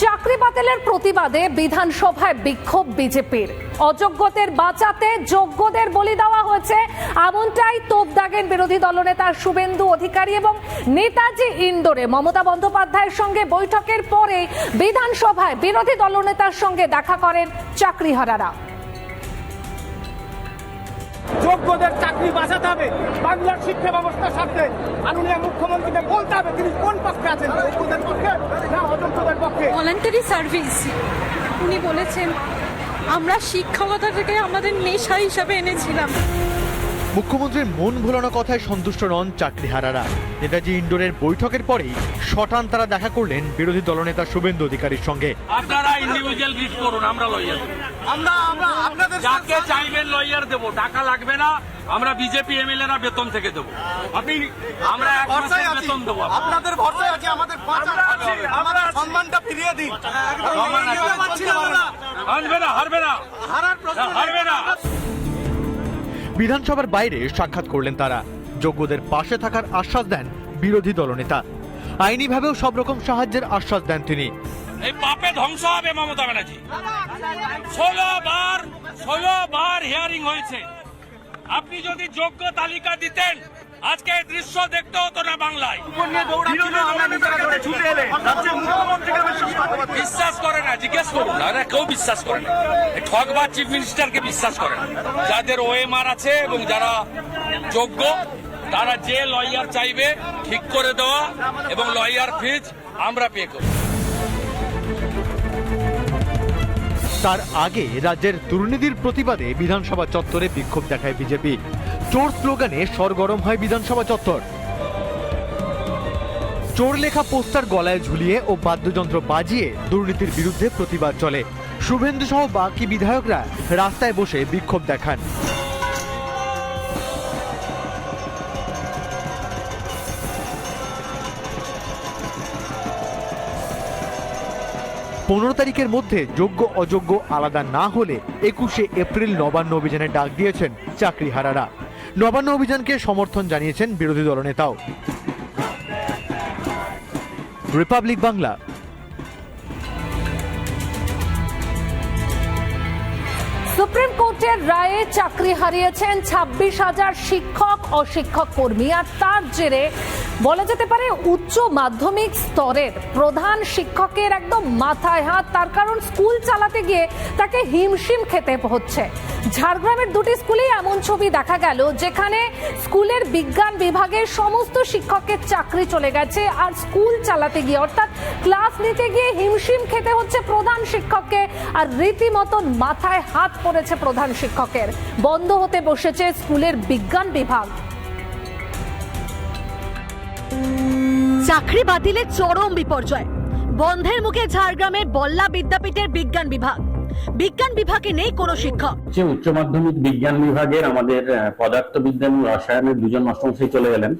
চাকরি বাতিলের প্রতিবাদে বিধানসভায় বিক্ষোভ বিজেপির। অযোগ্যদের বাঁচাতে যোগ্যদের বলি দেওয়া হয়েছে, এমনটাই তোপ দাগেন বিরোধী দলনেতা শুভেন্দু অধিকারী এবং নেতাজি ইন্দোরে। মমতা বন্দ্যোপাধ্যায়ের সঙ্গে বৈঠকের পরে বিধানসভায় বিরোধী দলনেতার সঙ্গে দেখা করেন চাকরিহারারা। যোগ্যদের চাকরি বাঁচাতে হবে। বাংলার শিক্ষা ব্যবস্থার সাথে মাননীয় মুখ্যমন্ত্রীকে বলতে হবে তিনি কোন পক্ষে আছেন, যোগ্যদের পক্ষে না অযোগ্যদের পক্ষে? ভলেন্টারি সার্ভিস উনি বলেছেন, আমরা শিক্ষকতাটাকে আমাদের নেশা হিসাবে এনেছিলাম। মুখ্যমন্ত্রীর মন ভোলানো কথায় সন্তুষ্ট নন চাকরিহারারা। নেতাজি ইন্ডোরের বৈঠকের পরেই শটান তারা দেখা করলেন বিরোধী দলনেতা শুভেন্দু অধিকারীর সঙ্গে। আপনারা ইন্ডিভিজুয়াল রিস্ক করুন আমরা লয়ার আমরা আমরা আপনাদের যাকে চাইবেন লয়ার দেবো টাকা লাগবে না আমরা বিজেপি এমএলএরা বেতন থেকে দেবো। আপনি আমরা এক মাসের বেতন দেবো আপনাদের। ভরসায় আছি আমাদের আমরা আছি, আমাদের সম্মানটা ফিরিয়ে দিন। না হারবে না হারবে না। হারার প্রশ্ন হারবে না। বিধানসভার বাইরে সাক্ষাৎ করলেন তারা। যোগ্যদের পাশে থাকার আশ্বাস দেন বিরোধী দলনেতা। আইনিভাবেও সব রকম সাহায্যের আশ্বাস দেন তিনি। এই পাপে ধ্বংস হবে মমতা ব্যানার্জি। ষোলো বার ষোলো বার হিয়ারিং হয়েছে। আপনি যদি যোগ্য তালিকা দিতেন আজকে এই দৃশ্য দেখতে হতো না বাংলায়। বিশ্বাস করে না। জিজ্ঞেস করুন না এরা কেউ বিশ্বাস করে না। এই ঠকবাজ চিফ মিনিস্টারকে বিশ্বাস করে না। যাদের ওএমআর আছে এবং যারা যোগ্য তারা যে লয়ার চাইবে ঠিক করে দেওয়া এবং লয়ার ফিজ আমরা পে করব। তার আগে রাজ্যের দুর্নীতির প্রতিবাদে বিধানসভা চত্বরে বিক্ষোভ দেখায় বিজেপি। চোর স্লোগানে সরগরম হয় বিধানসভা চত্বর। চোর লেখা পোস্টার গলায় ঝুলিয়ে ও বাদ্যযন্ত্র বাজিয়ে দুর্নীতির বিরুদ্ধে প্রতিবাদ চলে। শুভেন্দু সহ বাকি বিধায়করা রাস্তায় বসে বিক্ষোভ দেখান। পনেরো তারিখের মধ্যে যোগ্য অযোগ্য আলাদা না হলে একুশে এপ্রিল নবান্ন অভিযানে ডাক দিয়েছেন চাকরিহারারা। নবান্ন অভিযানকে সমর্থন জানিয়েছেন বিরোধী দলনেতাও। রিপাবলিক বাংলা। সুপ্রিম কোর্টের রায়ে চাকরি হারিয়েছেন ছাব্বিশ হাজার শিক্ষক, অশিক্ষক শিক্ষক কর্মী, আর তার জেরে বলা যেতে পারে উচ্চ মাধ্যমিক স্তরের প্রধান শিক্ষকের একদম মাথায় হাত। তার কারণ স্কুল চালাতে গিয়ে তাকে হিমশিম খেতে হচ্ছে। ঝাড়গ্রামের দুটি স্কুলেই এমন ছবি দেখা গেল, যেখানে স্কুলের বিজ্ঞান বিভাগের সমস্ত শিক্ষকের চাকরি চলে গেছে আর স্কুল চালাতে গিয়ে, অর্থাৎ ক্লাস নিতে গিয়ে হিমশিম খেতে হচ্ছে প্রধান শিক্ষককে আর রীতিমতন মাথায় হাত পড়েছে প্রধান শিক্ষকের। বন্ধ হতে বসেছে স্কুলের বিজ্ঞান বিভাগ। চাকরি বাতিলে চরম বিপর্যয়। বন্ধের মুখে ঝাড়গ্রামের বল্লা বিদ্যাপীঠের বিজ্ঞান বিভাগ। বিজ্ঞান বিভাগে নেই কোনো শিক্ষক। যে উচ্চ মাধ্যমিক বিজ্ঞান বিভাগের আমাদের পদার্থবিজ্ঞান ও রসায়নের দুজন মাস্টারমশাই চলে গেলেন।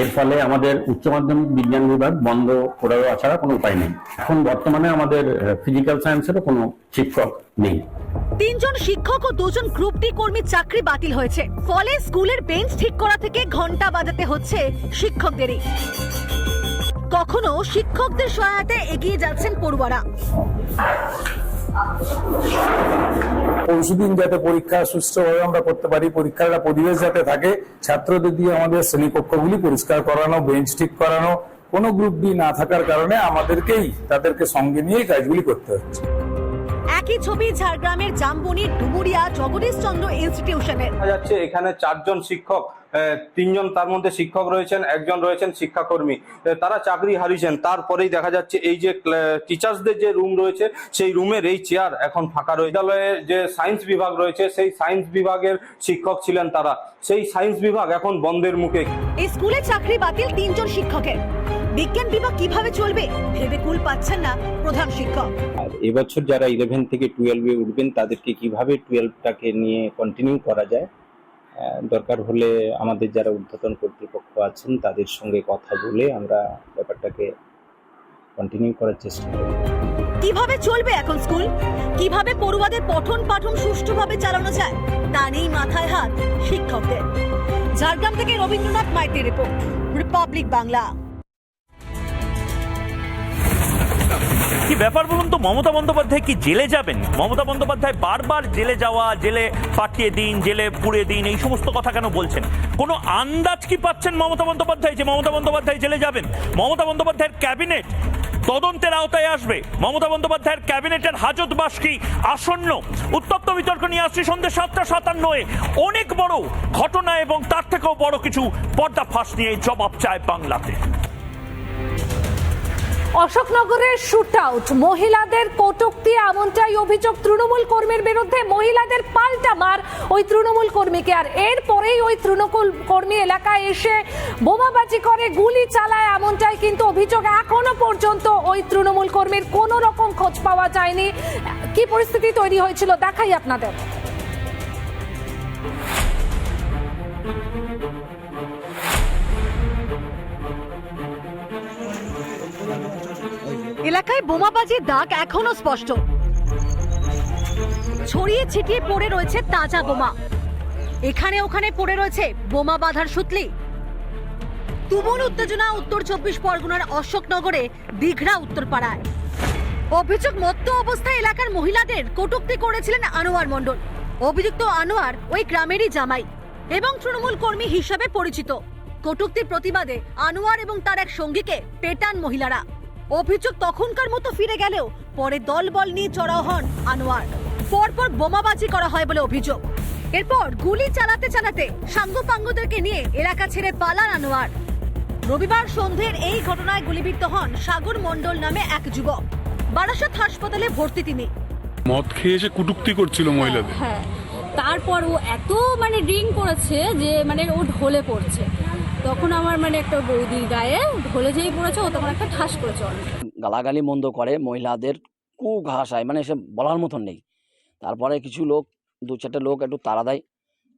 এর ফলে আমাদের উচ্চ মাধ্যমিক বিজ্ঞান বিভাগ বন্ধ করে দেওয়া ছাড়া কোনো উপায় নেই। এখন বর্তমানে আমাদের ফিজিক্যাল সায়েন্সেরও কোনো শিক্ষক নেই। তিনজন শিক্ষক ও দুজন গ্রুপ ডি কর্মীর চাকরি বাতিল হয়েছে। ফলে স্কুলের বেঞ্চ ঠিক করা থেকে ঘণ্টা বাজাতে হচ্ছে শিক্ষকদেরই। কখনো শিক্ষকদের সহায়তায় এগিয়ে যাচ্ছেন পড়ুয়ারা। পরশুদিন যাতে পরীক্ষা সুষ্ঠুভাবে আমরা করতে পারি পরীক্ষার পরিবেশ যাতে থাকে, ছাত্রদের দিয়ে আমাদের শ্রেণীকক্ষগুলি পরিষ্কার করানো বেঞ্চ ঠিক করানো, কোনো গ্রুপ ডি না থাকার কারণে আমাদেরকেই, তাদেরকে সঙ্গে নিয়েই কাজগুলি করতে হচ্ছে। একই ছবি ঝাড়গ্রামের জামবনির ডুমুরিয়া জগদীশ চন্দ্র ইনস্টিটিউশনের। দেখা যাচ্ছে এখানে চারজন শিক্ষক তিনজন তার মধ্যে শিক্ষক রয়েছেন একজন রয়েছেন শিক্ষাকর্মী। তারা চাকরি হারিয়েছেন। তারপরেই দেখা যাচ্ছে এই যে টিচার্সদের যে রুম রয়েছে সেই রুমের এই চেয়ার এখন ফাঁকা রয়েছে। বিদ্যালয়ে যে সায়েন্স বিভাগ রয়েছে সেই সায়েন্স বিভাগের শিক্ষক ছিলেন তারা। সেই সায়েন্স বিভাগ এখন বন্ধের মুখে। এই স্কুলে চাকরি বাতিল তিনজন শিক্ষকের। বিজ্ঞান বিভাগ কীভাবে চলবে? ভেবে কুল পাচ্ছেন না প্রধান শিক্ষক। আর এবছর যারা ইলেভেন থেকে টুয়েলভে উঠবেন তাদেরকে কীভাবে টুয়েলভটাকে নিয়ে কন্টিনিউ করা যায়? দরকার হলে আমাদের যারা ঊর্ধ্বতন কর্তৃপক্ষ আছেন তাদের সঙ্গে কথা বলে আমরা ব্যাপারটাকে কন্টিনিউ করার চেষ্টা করব। কীভাবে চলবে এখন স্কুল? কীভাবে পড়ুয়াদের পঠন পাঠন সুষ্ঠুভাবে চালানো যায়? তা নেই মাথায় হাত শিক্ষকদের। ঝাড়গ্রাম থেকে রবীন্দ্রনাথ মাইতির রিপোর্ট রিপাবলিক বাংলা। কি ব্যাপার বলুন তো? মমতা বন্দ্যোপাধ্যায় কি জেলে যাবেন? মমতা বন্দ্যোপাধ্যায় বারবার জেলে যাওয়া, জেলে পাঠিয়ে দিন, জেলে পুড়ে দিন, এই সমস্ত কথা কেন বলছেন? কোনো আন্দাজ কি পাচ্ছেন মমতা বন্দ্যোপাধ্যায় যে মমতা বন্দ্যোপাধ্যায় জেলে যাবেন? মমতা বন্দ্যোপাধ্যায়ের ক্যাবিনেট তদন্তের আওতায় আসবে। মমতা বন্দ্যোপাধ্যায়ের ক্যাবিনেটের হাজতবাস কি আসন্ন? উত্তপ্ত বিতর্ক নিয়ে আসছে সন্ধ্যে সাতটা সাতান্নয়। অনেক বড় ঘটনা এবং তার থেকেও বড় কিছু পর্দাফাঁস নিয়ে জবাব চায় বাংলাতে। অশোকনগরের শুট আউট মহিলাদের কটুক্তি, এমনটাই অভিযোগ তৃণমূল কর্মীর বিরুদ্ধে। মহিলাদের পাল্টা মার ওই তৃণমূল কর্মীকে। আর এরপরেই ওই তৃণমূল কর্মী এলাকায় এসে বোমাবাজি করে, গুলি চালায়, এমনটাই কিন্তু অভিযোগ এখনও পর্যন্ত ওই তৃণমূল কর্মীর। কোনো রকম খোঁজ পাওয়া যায়নি। কি পরিস্থিতি তৈরি হয়েছিল, দেখাই আপনাদের। এলাকায় বোমাবাজির দাগ এখনও স্পষ্ট। ছড়িয়ে ছিটিয়ে পড়ে রয়েছে তাজা বোমা। এখানে ওখানে পড়ে রয়েছে বোমা বাঁধার সুতলি। তুমুল উত্তেজনা উত্তর চব্বিশ পরগনার অশোকনগরে দীঘড়া উত্তরপাড়ায়। অভিযোগ মত্ত অবস্থায় এলাকার মহিলাদের কটূক্তি করেছিলেন আনোয়ার মণ্ডল। অভিযুক্ত আনোয়ার ওই গ্রামেরই জামাই এবং তৃণমূল কর্মী হিসাবে পরিচিত। কটূক্তির প্রতিবাদে আনোয়ার এবং তার এক সঙ্গীকে পেটান মহিলারা। অভিযোগ তখনকার মতো ফিরে গেলেও পরে দলবল নিয়ে চড়াও হন আনোয়ার। পরপর বোমাবাজি করা হয় বলে অভিযোগ। এরপর গুলি চালাতে চালাতে সাঙ্গপাঙ্গদেরকে নিয়ে এলাকা ছেড়ে পালান আনোয়ার। রবিবার সন্ধ্যের এই ঘটনায় গুলিবিদ্ধ হন সাগর মণ্ডল নামে এক যুবক। বারাসাত হাসপাতালে ভর্তি তিনি। মদ খেয়ে এসে কুটুক্তি করছিল মহিলাদের। হ্যাঁ। তারপর ও এত মানে ড্রিঙ্ক করেছে যে মানে ও ঢলে পড়ছে। তখন আমার মানে একটা বৌদির গায়ে ঢলে যেই পড়েছে ও তখন একটা ঠাস করেছে গালাগালি মন্দ করে মহিলাদের কু ঘাসায় মানে সে বলার মতন নেই। তারপরে কিছু লোক দু চারটে লোক একটু তাড়া দেয়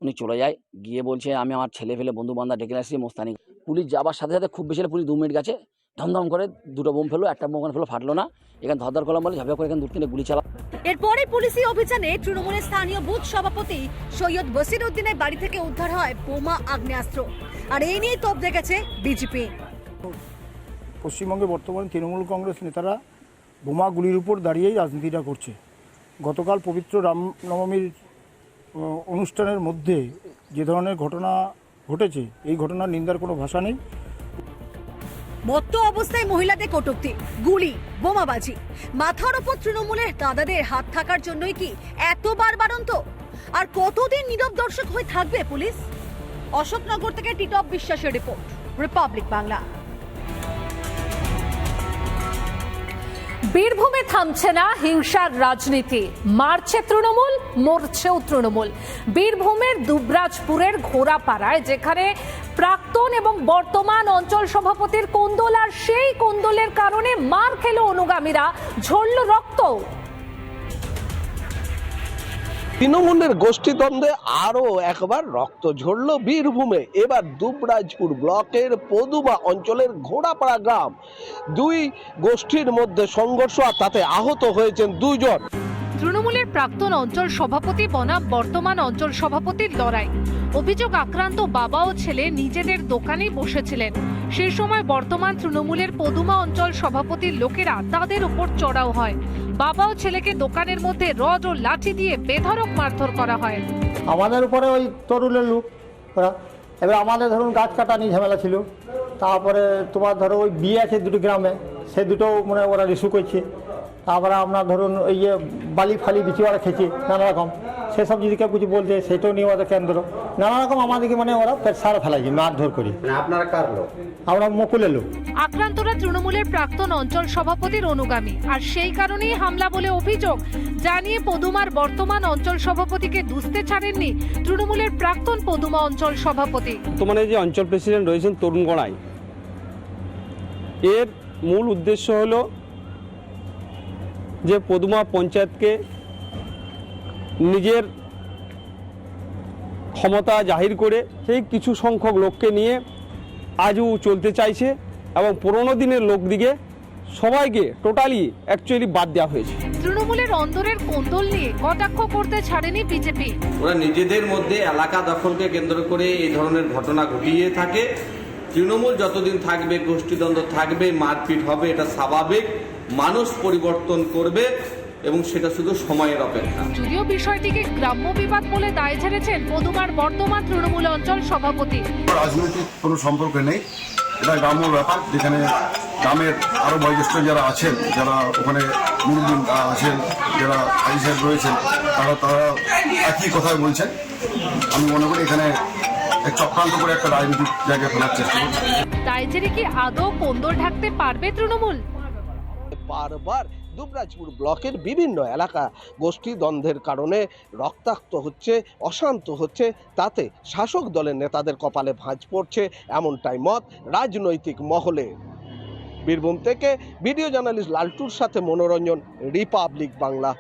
উনি চলে যায় গিয়ে বলছে আমি আমার ছেলে ফেলে বন্ধু বান্ধব ডেকে আসছি মোস্তানি। পুলিশ যাবার সাথে সাথে খুব বেশি পুলিশ দু মিনিট গেছে ধমধম করে দুটো বোম ফেলো একটা বোম ফেলো ফাটলো না। এখানে ধরধর করলাম বলে ঝাঁপিয়া করে এখানে দু তিনটে গুলি চালা। এরপরে পুলিশি অভিযানে তৃণমূলের স্থানীয় বুথ সভাপতি সৈয়দ বসির উদ্দিনের বাড়ি থেকে উদ্ধার হয় বোমা আগ্নেয়াস্ত্র। আর এই নিয়ে তোপ দেখেছে বিজেপি। পশ্চিমবঙ্গে বর্তমানে তৃণমূল কংগ্রেস নেতারা বোমাগুলির উপর দাঁড়িয়েই রাজনীতিটা করছে। গতকাল পবিত্র রামনবমীর অনুষ্ঠানের মধ্যে যে ধরনের ঘটনা ঘটেছে এই ঘটনার নিন্দার কোনো ভাষা নেই। মত্ত অবস্থায় মহিলাদের কটূক্তি গুলি বোমাবাজি। মাথার ওপর তৃণমূলের দাদাদের হাত থাকার জন্যই কি এতবার বারন্ত? আর কতদিন নীরব দর্শক হয়ে থাকবে পুলিশ? অশোকনগর থেকে টিটপ বিশ্বাসের রিপোর্ট, রিপাবলিক বাংলা। বীরভূমে থামছে না হিংসার রাজনীতি। মারছে তৃণমূল, মরছেও তৃণমূল। বীরভূমের দুবরাজপুরের ঘোড়াপাড়ায়, যেখানে প্রাক্তন এবং বর্তমান অঞ্চল সভাপতির কোন্দল আর সেই কোন্দলের কারণে মার খেলো অনুগামীরা, ঝরল রক্ত। তৃণমূলের গোষ্ঠীদ্বন্দ্বে আরও একবার রক্ত ঝরল বীরভূমে। এবার দুবরাজপুর ব্লকের পদুমা অঞ্চলের ঘোড়াপাড়া গ্রাম। দুই গোষ্ঠীর মধ্যে সংঘর্ষ আর তাতে আহত হয়েছেন দুইজন। তৃণমূলের প্রাক্তন অঞ্চল সভাপতি বনাম, বর্তমান অঞ্চল সভাপতির লড়াই। অভিযোগ আক্রান্ত বাবা ও ছেলে নিজেদের দোকানেই বসেছিলেন। সেই সময় বর্তমান তৃণমূলের পদুমা অঞ্চল সভাপতির লোকেরা তাদের উপর চড়াও হয়। বাবা ও ছেলেকে দোকানের মধ্যে রড ও লাঠি দিয়ে বেধড়ক মারধর করা হয়। আমাদের উপরে ওই তরুণের লোক, ওরা। এবার আমাদের ধরুন গাছ কাটা নিয়ে ঝামেলা ছিল। তারপরে তোমার ধরো ওই বিয়ে আছে দুটো গ্রামে, সে দুটো মানে ওরা রিসু করছে। তারপরে আপনার ধরুন ওই যে বালি ফালি বিচি ওরা খেয়েছে নানা রকম। সেসব যদি কেউ কিছু বলছে সেটাও নিয়ে ওদের কেন্দ্র। নানা রকম আমাদেরকে মানে ওরা সারা ফেলাইছে মারধর করি। আপনারা কার লোক? আমরা মুকুলের লোক। আক্রান্তরা তৃণমূলের প্রাক্তন অঞ্চল সভাপতির অনুগামী। আর সেই কারণেই হামলা বলে অভিযোগ জানিয়ে পদুমার বর্তমান অঞ্চল সভাপতিকে দুষতে ছাড়েননি তৃণমূলের প্রাক্তন পদুমা অঞ্চল সভাপতি। বর্তমানে যে অঞ্চল প্রেসিডেন্ট রয়েছেন তরুণ গড়াই এর মূল উদ্দেশ্য হলো যে পদুমা পঞ্চায়েতকে নিজের ক্ষমতা জাহির করে সেই কিছু সংখ্যক লোককে নিয়ে আজও চলতে চাইছে এবং পুরোনো দিনের লোকদিকে সবাইকে টোটালি অ্যাকচুয়ালি বাদ দেওয়া হয়েছে। তৃণমূলের অন্দরের কোন্দল নিয়ে কটাক্ষ করতে ছাড়েনি বিজেপি। ওরা নিজেদের মধ্যে এলাকা দখলকে কেন্দ্র করে এই ধরনের ঘটনা ঘটিয়ে থাকে। তৃণমূল যতদিন থাকবে গোষ্ঠীদ্বন্দ্ব থাকবে মারপিট হবে এটা স্বাভাবিক। মানুষ পরিবর্তন করবে। এবং সেটা শুধু সময়ের অপেক্ষা। যদিও বিষয়টিকে গ্রাম্য বিবাদ বলে দায় ঝেড়েছেন পদুমার বর্তমান তৃণমূল অঞ্চল সভাপতি। রাজনৈতিক কোনো সম্পর্ক নেই। এটা গ্রাম্য ব্যাপার যেখানে গ্রামের আরও বয়োজ্যেষ্ঠ যারা আছেন যারা ওখানে মুরব্বী আছেন যারা আই সাহেব রয়েছেন তারা তারা একই কথাই বলছেন। আমি মনে করি এখানে চক্রান্ত করে একটা রাজনৈতিক জায়গায় ফেলার চেষ্টা করছে। তাই ঝেড়ে কি আদৌ কোন্দল ঢাকতে পারবে তৃণমূল? বারবার দুবরাজপুর ব্লকের বিভিন্ন এলাকা। গোষ্ঠী দ্বন্দ্বের কারণে রক্তাক্ত হচ্ছে, অশান্ত হচ্ছে, তাতে শাসক দলের নেতাদের কপালে ভাঁজ পড়ছে এমনটাই মত রাজনৈতিক মহলে। বীরভূম থেকে ভিডিও জার্নালিস্ট লালটুর সাথে মনোরঞ্জন, রিপাবলিক বাংলা।